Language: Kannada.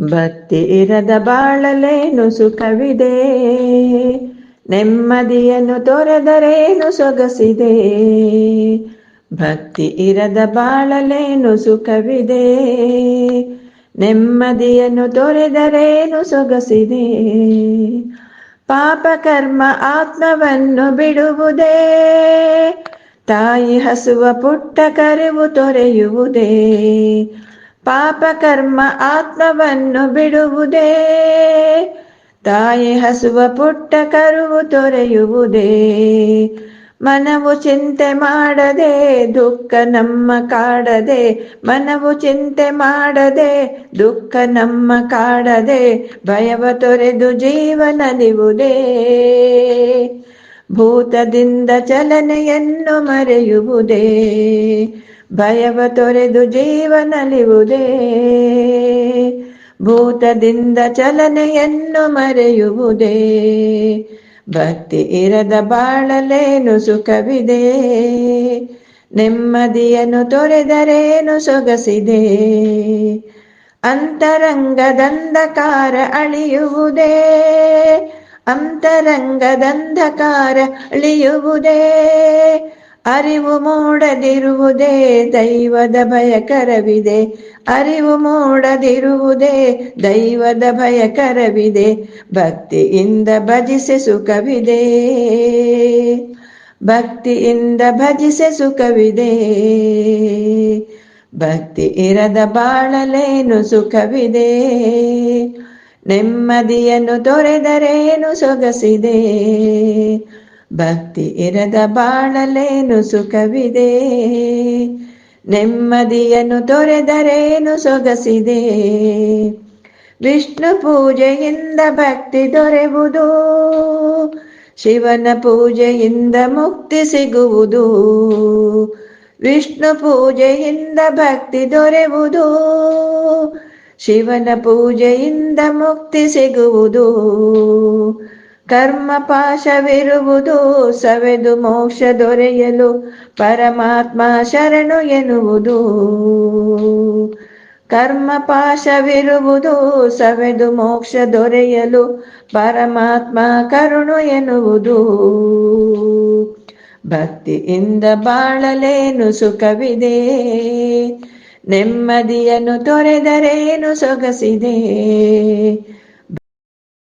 ಭಕ್ತಿ ಇರದ ಬಾಳಲೇನು ಸುಖವಿದೆ? ನೆಮ್ಮದಿಯನ್ನು ತೊರೆದರೇನು ಸೊಗಸಿದೆ? ಭಕ್ತಿ ಇರದ ಬಾಳಲೇನು ಸುಖವಿದೆ? ನೆಮ್ಮದಿಯನ್ನು ತೊರೆದರೇನು ಸೊಗಸಿದೆ? ಪಾಪ ಕರ್ಮ ಆತ್ಮವನ್ನು ಬಿಡುವುದೇ? ತಾಯಿ ಹಸುವ ಪುಟ್ಟ ಕರೆವು ತೊರೆಯುವುದೇ? ಪಾಪ ಕರ್ಮ ಆತ್ಮವನ್ನು ಬಿಡುವುದೇ. ತಾಯಿ ಹಸುವ ಪುಟ್ಟ ಕರುವು ತೊರೆಯುವುದೇ. ಮನವು ಚಿಂತೆ ಮಾಡದೆ, ದುಃಖ ನಮ್ಮ ಕಾಡದೆ. ಮನವು ಚಿಂತೆ ಮಾಡದೆ, ದುಃಖ ನಮ್ಮ ಕಾಡದೆ. ಭಯವ ತೊರೆದು ಜೀವನಲಿವುದೇ ಭೂತದಿಂದ ಚಲನೆಯನ್ನು ಮರೆಯುವುದೇ. ಭಯವ ತೊರೆದು ಜೀವನಲಿವುದೇ. ಭೂತದಿಂದ ಚಲನೆಯನ್ನು ಮರೆಯುವುದೇ. ಭಕ್ತಿ ಇರದ ಬಾಳಲೇನು ಸುಖವಿದೆ. ನೆಮ್ಮದಿಯನ್ನು ತೊರೆದರೇನು ಸೊಗಸಿದೆ. ಅಂತರಂಗದಂಧಕಾರ ಅಳಿಯುವುದೇ. ಅಂತರಂಗದಂಧಕಾರ ಅಳಿಯುವುದೇ. ಅರಿವು ಮೂಡದಿರುವುದೇ ದೈವದ ಭಯಕರವಿದೆ ಅರಿವು ಮೂಡದಿರುವುದೇ ದೈವದ ಭಯಕರವಿದೆ ಭಕ್ತಿಯಿಂದ ಭಜಿಸೆ ಸುಖವಿದೆ ಭಕ್ತಿಯಿಂದ ಭಜಿಸೆ ಸುಖವಿದೆ ಭಕ್ತಿ ಇರದ ಬಾಳಲೇನು ಸುಖವಿದೆ ನೆಮ್ಮದಿಯನ್ನು ತೊರೆದರೇನು ಸೊಗಸಿದೆ ಭಕ್ತಿ ಇರದ ಬಾಳಲೇನು ಸುಖವಿದೆ? ನೆಮ್ಮದಿಯನ್ನು ತೊರೆದರೇನು ಸೊಗಸಿದೆ? ವಿಷ್ಣು ಪೂಜೆಯಿಂದ ಭಕ್ತಿ ದೊರೆವುದು, ಶಿವನ ಪೂಜೆಯಿಂದ ಮುಕ್ತಿ ಸಿಗುವುದು. ವಿಷ್ಣು ಪೂಜೆಯಿಂದ ಭಕ್ತಿ ದೊರೆವುದು, ಶಿವನ ಪೂಜೆಯಿಂದ ಮುಕ್ತಿ ಸಿಗುವುದು. ಕರ್ಮ ಪಾಶವಿರುವುದು ಸವೆದು ಮೋಕ್ಷ ದೊರೆಯಲು, ಪರಮಾತ್ಮ ಶರಣು ಎನ್ನುವುದು. ಕರ್ಮ ಪಾಶವಿರುವುದು ಸವೆದು ಮೋಕ್ಷ ದೊರೆಯಲು, ಪರಮಾತ್ಮ ಕರುಣು ಎನ್ನುವುದು. ಭಕ್ತಿಯಿಂದ ಬಾಳಲೇನು ಸುಖವಿದೆ, ನೆಮ್ಮದಿಯನ್ನು ತೊರೆದರೇನು ಸೊಗಸಿದೆ.